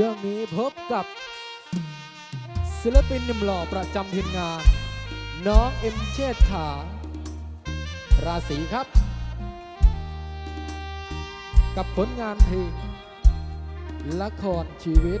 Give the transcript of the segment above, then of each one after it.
ช่วงนี้พบกับ ศิลปินหนุ่มหล่อประจำทีมงาน น้องเอ็มเชษฐา ราศีครับ กับผลงานเพลงละครชีวิต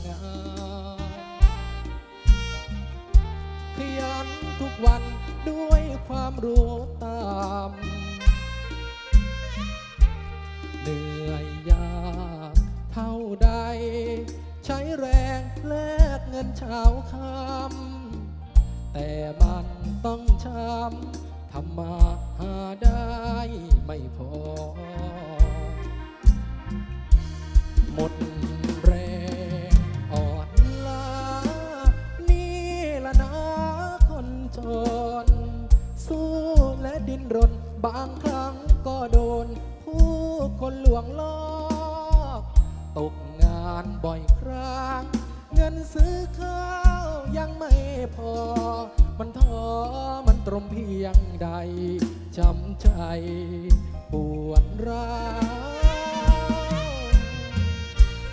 อยู่กับงานขยันทุกวันด้วยความรู้ตามเหนื่อยยากเท่าใด ใช้แรงแลกเงินเช้าคำแต่มันต้องช้ำทำมาหาได้ไม่พอ หมด รนบางครั้งก็โดน ผู้คนลวงลอกตกงานบ่อยครั้ง เงินซื้อข้าวยังไม่พอ มันท้อมันตรมเพียงใดจำใจปวดร้าว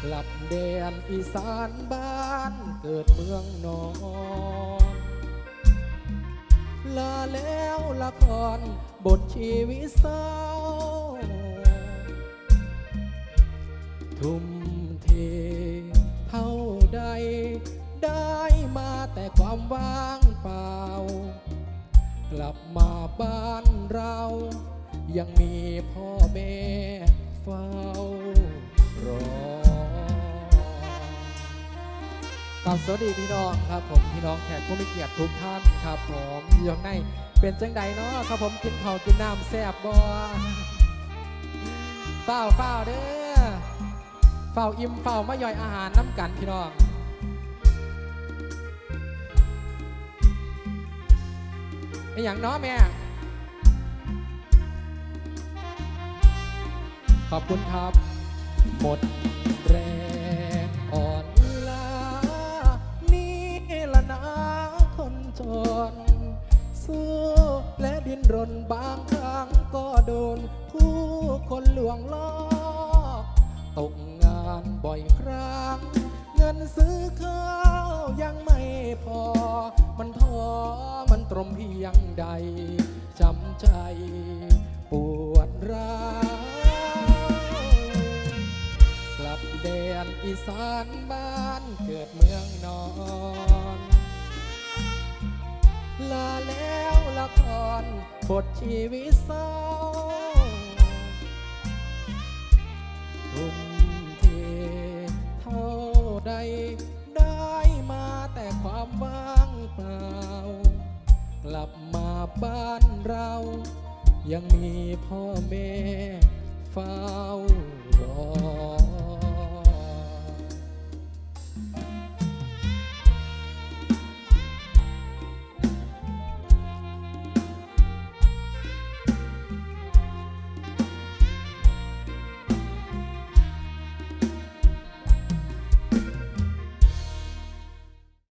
กลับแดนอีสานบ้านเกิดเมืองนอน ลาแล้วละครบทชีวิตเศร้า ทุ่มเทเท่าใด ได้มาแต่ความว่างเปล่า กลับมาบ้านเรา ยังมีพ่อแม่เฝ้ารอ กับสวัสดีพี่น้องครับผมพี่น้องแขกผู้มีเกียรติทุกท่านครับผมอยู่ข้างในเป็นจังใดเนาะครับผมกินข้าวกินน้ำแซ่บบ่เฝ้าเฝ้าเด้อเฝ้าอิ่มเฝ้ามาย่อยอาหารน้ำกันพี่น้องไออย่างเน้อแม่ขอบคุณครับหมดแรง นสู้และดิ้นรนบางครั้งก็โดน ผู้คนลวงลอกตกงานบ่อยครั้ง เงินซื้อข้าวยังไม่พอ มันท้อมันตรมเพียงใดจำใจปวดร้าวกลับแดนอีสานบ้านเกิดเมืองนอน ลาแล้วละครบทชีวิตเศร้าทุ่มเทเท่าใดได้มาแต่ความว่างเปล่า กลับมาบ้านเรา ยังมีพ่อแม่เฝ้ารอ